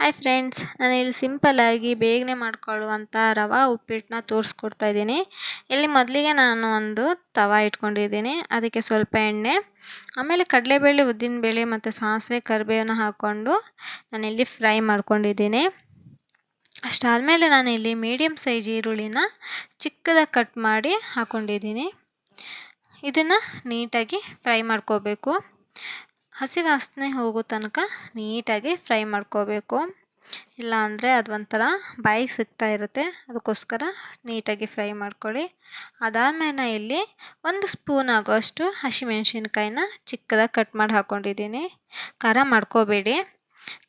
Hi friends ನಾನು ಇಲ್ಲಿ ಸಿಂಪಲ್ಲಾಗಿ ಬೇಗನೆ ಮಾಡ್ಕೊಳ್ಳುವಂಥ ರವೆ ಉಪ್ಪಿಟ್ಟನ್ನ ತೋರಿಸ್ಕೊಡ್ತಾ ಇದ್ದೀನಿ. ಇಲ್ಲಿ ಮೊದಲಿಗೆ ನಾನು ಒಂದು ತವ ಇಟ್ಕೊಂಡಿದ್ದೀನಿ, ಅದಕ್ಕೆ ಸ್ವಲ್ಪ ಎಣ್ಣೆ, ಆಮೇಲೆ ಕಡಲೆಬೇಳೆ, ಉದ್ದಿನಬೇಳೆ ಮತ್ತು ಸಾಸಿವೆ ಕರಿಬೇವನ್ನ ಹಾಕ್ಕೊಂಡು ನಾನಿಲ್ಲಿ ಫ್ರೈ ಮಾಡ್ಕೊಂಡಿದ್ದೀನಿ. ಅಷ್ಟಾದಮೇಲೆ ನಾನು ಇಲ್ಲಿ ಮೀಡಿಯಮ್ ಸೈಜ್ ಈರುಳ್ಳಿನ ಚಿಕ್ಕದಾಗಿ ಕಟ್ ಮಾಡಿ ಹಾಕ್ಕೊಂಡಿದ್ದೀನಿ ಇದನ್ನು ನೀಟಾಗಿ ಫ್ರೈ ಮಾಡ್ಕೋಬೇಕು. ಹಸಿ ವಾಸನೆ ಹೋಗೋ ತನಕ ನೀಟಾಗಿ ಫ್ರೈ ಮಾಡ್ಕೋಬೇಕು. ಇಲ್ಲ ಅಂದರೆ ಅದು ಒಂಥರ ಬಾಯಿಗೆ ಸಿಗ್ತಾ ಇರುತ್ತೆ. ಅದಕ್ಕೋಸ್ಕರ ನೀಟಾಗಿ ಫ್ರೈ ಮಾಡ್ಕೊಳ್ಳಿ. ಅದಾದಮೇಲೆ ಇಲ್ಲಿ ಒಂದು ಸ್ಪೂನ್ ಆಗೋಷ್ಟು ಹಸಿಮೆಣ್ಸಿನ್ಕಾಯಿನ ಚಿಕ್ಕದಾಗಿ ಕಟ್ ಮಾಡಿ ಹಾಕ್ಕೊಂಡಿದ್ದೀನಿ ಖಾರ ಮಾಡ್ಕೋಬೇಡಿ.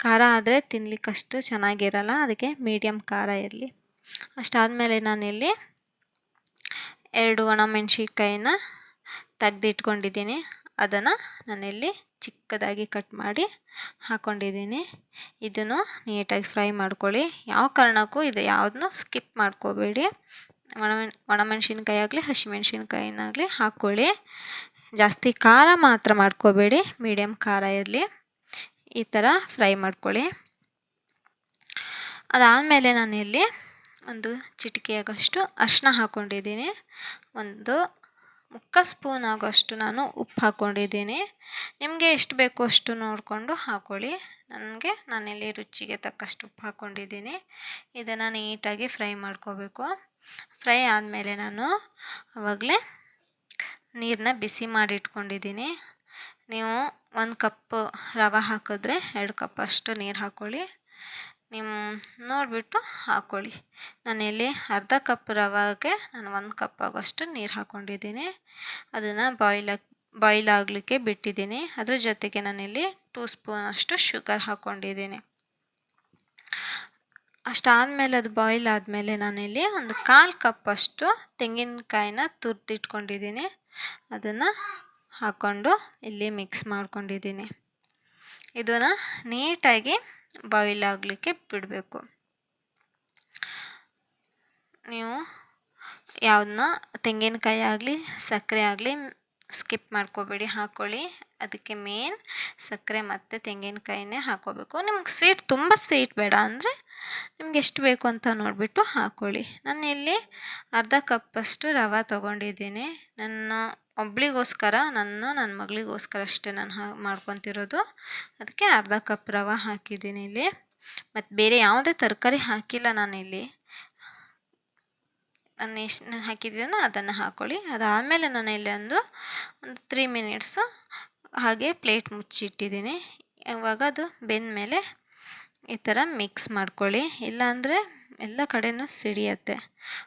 ಖಾರ ಆದರೆ ತಿನ್ಲಿಕ್ಕಷ್ಟು ಚೆನ್ನಾಗಿರಲ್ಲ, ಅದಕ್ಕೆ ಮೀಡಿಯಮ್ ಖಾರ ಇರಲಿ. ಅಷ್ಟಾದಮೇಲೆ ನಾನಿಲ್ಲಿ ಎರಡು ಒಣಮೆಣ್ಸಿನ್ಕಾಯಿನ ತೆಗ್ದಿಟ್ಕೊಂಡಿದ್ದೀನಿ. ಅದನ್ನು ನಾನಿಲ್ಲಿ ಚಿಕ್ಕದಾಗಿ ಕಟ್ ಮಾಡಿ ಹಾಕ್ಕೊಂಡಿದ್ದೀನಿ ಇದನ್ನು ನೀಟಾಗಿ ಫ್ರೈ ಮಾಡ್ಕೊಳ್ಳಿ. ಯಾವ ಕಾರಣಕ್ಕೂ ಇದು ಯಾವುದನ್ನು ಸ್ಕಿಪ್ ಮಾಡ್ಕೋಬೇಡಿ. ಒಣಮೆಣ್ ಒಣಮೆಣ್ಸಿನ್ಕಾಯಿ ಆಗಲಿ ಹಸಿಮೆಣ್ಸಿನ್ಕಾಯಿನಾಗಲಿ ಹಾಕ್ಕೊಳ್ಳಿ. ಜಾಸ್ತಿ ಖಾರ ಮಾತ್ರ ಮಾಡ್ಕೋಬೇಡಿ. ಮೀಡಿಯಮ್ ಖಾರ ಇರಲಿ. ಈ ಥರ ಫ್ರೈ ಮಾಡ್ಕೊಳ್ಳಿ. ಅದಾದಮೇಲೆ ಇಲ್ಲಿ ಒಂದು ಚಿಟಿಕೆಯಾಗಷ್ಟು ಅರಿಶಿನ ಹಾಕ್ಕೊಂಡಿದ್ದೀನಿ. ಒಂದು ಮುಕ್ಕ ಸ್ಪೂನ್ ಆಗೋಷ್ಟು ನಾನು ಉಪ್ಪು ಹಾಕ್ಕೊಂಡಿದ್ದೀನಿ. ನಿಮಗೆ ಎಷ್ಟು ಬೇಕೋ ಅಷ್ಟು ನೋಡಿಕೊಂಡು ಹಾಕ್ಕೊಳ್ಳಿ ನನಗೆ, ನಾನಿಲ್ಲಿ ರುಚಿಗೆ ತಕ್ಕಷ್ಟು ಉಪ್ಪು ಹಾಕ್ಕೊಂಡಿದ್ದೀನಿ. ಇದನ್ನು ನೀಟಾಗಿ ಫ್ರೈ ಮಾಡ್ಕೋಬೇಕು. ಫ್ರೈ ಆದಮೇಲೆ ನಾನು ಆವಾಗಲೇ ನೀರನ್ನ ಬಿಸಿ ಮಾಡಿ ಇಟ್ಕೊಂಡಿದ್ದೀನಿ ನೀವು ಒಂದು ಕಪ್ ರವೆ ಹಾಕಿದ್ರೆ ಎರಡು ಕಪ್ ಅಷ್ಟು ನೀರು ಹಾಕ್ಕೊಳ್ಳಿ ನಿಮ್ಮ ನೋಡಿಬಿಟ್ಟು ಹಾಕ್ಕೊಳ್ಳಿ ನಾನಿಲ್ಲಿ ಅರ್ಧ ಕಪ್ ರವಾಗೆ ನಾನು ಒಂದು ಕಪ್ ಆಗೋಷ್ಟು ನೀರು ಹಾಕ್ಕೊಂಡಿದ್ದೀನಿ ಅದನ್ನು ಬಾಯ್ಲ್ ಬಾಯ್ಲ್ ಆಗಲಿಕ್ಕೆ ಬಿಟ್ಟಿದ್ದೀನಿ. ಅದ್ರ ಜೊತೆಗೆ ನಾನಿಲ್ಲಿ ಟೂ ಸ್ಪೂನ್ ಅಷ್ಟು ಶುಗರ್ ಹಾಕ್ಕೊಂಡಿದ್ದೀನಿ ಅಷ್ಟಾದಮೇಲೆ ಅದು ಬಾಯ್ಲ್ ಆದಮೇಲೆ ನಾನಿಲ್ಲಿ ಒಂದು ಕಾಲು ಕಪ್ಪಷ್ಟು ತೆಂಗಿನಕಾಯಿನ ತುರಿದಿಟ್ಕೊಂಡಿದ್ದೀನಿ. ಅದನ್ನು ಹಾಕ್ಕೊಂಡು ಇಲ್ಲಿ ಮಿಕ್ಸ್ ಮಾಡ್ಕೊಂಡಿದ್ದೀನಿ. ಇದನ್ನು ನೀಟಾಗಿ ಬಾಯ್ಲ್ ಆಗಲಿಕ್ಕೆ ಬಿಡಬೇಕು. ನೀವು ಯಾವುದನ್ನ ತೆಂಗಿನಕಾಯಿ ಆಗಲಿ, ಸಕ್ಕರೆ ಆಗಲಿ ಸ್ಕಿಪ್ ಮಾಡ್ಕೋಬೇಡಿ ಹಾಕ್ಕೊಳ್ಳಿ ಅದಕ್ಕೆ ಮೇನ್ ಸಕ್ಕರೆ ಮತ್ತು ತೆಂಗಿನಕಾಯಿನೇ ಹಾಕ್ಕೋಬೇಕು ನಿಮ್ಗೆ ಸ್ವೀಟ್ ತುಂಬ ಸ್ವೀಟ್ ಬೇಡ ಅಂದರೆ ನಿಮ್ಗೆ ಎಷ್ಟು ಬೇಕು ಅಂತ ನೋಡಿಬಿಟ್ಟು ಹಾಕ್ಕೊಳ್ಳಿ ನಾನು ಇಲ್ಲಿ ಅರ್ಧ ಕಪ್ಪಷ್ಟು ರವೆ ತೊಗೊಂಡಿದ್ದೀನಿ. ನನ್ನ ಒಬ್ಳಿಗೋಸ್ಕರ, ನನ್ನ ನನ್ನ ಮಗಳಿಗೋಸ್ಕರ ಅಷ್ಟೇ ನಾನು ಹಾ ಮಾಡ್ಕೊತಿರೋದು. ಅದಕ್ಕೆ ಅರ್ಧ ಕಪ್ ರವೆ ಹಾಕಿದ್ದೀನಿ ಇಲ್ಲಿ. ಮತ್ತು ಬೇರೆ ಯಾವುದೇ ತರಕಾರಿ ಹಾಕಿಲ್ಲ ನಾನಿಲ್ಲಿ ನಾನು ಎಷ್ಟು ಹಾಕಿದ್ದೀನೋ ಅದನ್ನು ಹಾಕ್ಕೊಳ್ಳಿ ಅದಾದಮೇಲೆ ನಾನು ಇಲ್ಲಿ ಒಂದು ಒಂದು ತ್ರೀ ಮಿನಿಟ್ಸು ಹಾಗೆ ಪ್ಲೇಟ್ ಮುಚ್ಚಿಟ್ಟಿದ್ದೀನಿ. ಇವಾಗ ಅದು ಬೆಂದ ಮೇಲೆ ಈ ಥರ ಮಿಕ್ಸ್ ಮಾಡ್ಕೊಳ್ಳಿ. ಇಲ್ಲಾಂದರೆ ಎಲ್ಲ ಕಡೆಯೂ ಸಿಡಿಯತ್ತೆ.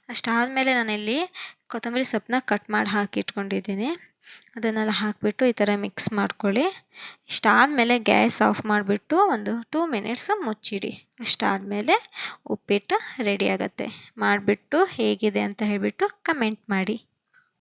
ಅಷ್ಟಾದಮೇಲೆ ನಾನಿಲ್ಲಿ ಕೊತ್ತಂಬರಿ ಸೊಪ್ಪನ್ನ ಕಟ್ ಮಾಡಿ ಹಾಕಿಟ್ಕೊಂಡಿದ್ದೀನಿ. ಅದನ್ನೆಲ್ಲ ಹಾಕಿಬಿಟ್ಟು ಈ ಥರ ಮಿಕ್ಸ್ ಮಾಡ್ಕೊಳ್ಳಿ. ಇಷ್ಟಾದಮೇಲೆ ಗ್ಯಾಸ್ ಆಫ್ ಮಾಡಿಬಿಟ್ಟು ಒಂದು ಟೂ ಮಿನಿಟ್ಸ್ ಮುಚ್ಚಿಡಿ. ಅಷ್ಟಾದಮೇಲೆ ಉಪ್ಪಿಟ್ಟು ರೆಡಿ ಆಗುತ್ತೆ. ಮಾಡಿಬಿಟ್ಟು ಹೇಗಿದೆ ಅಂತ ಹೇಳಿಬಿಟ್ಟು ಕಮೆಂಟ್ ಮಾಡಿ.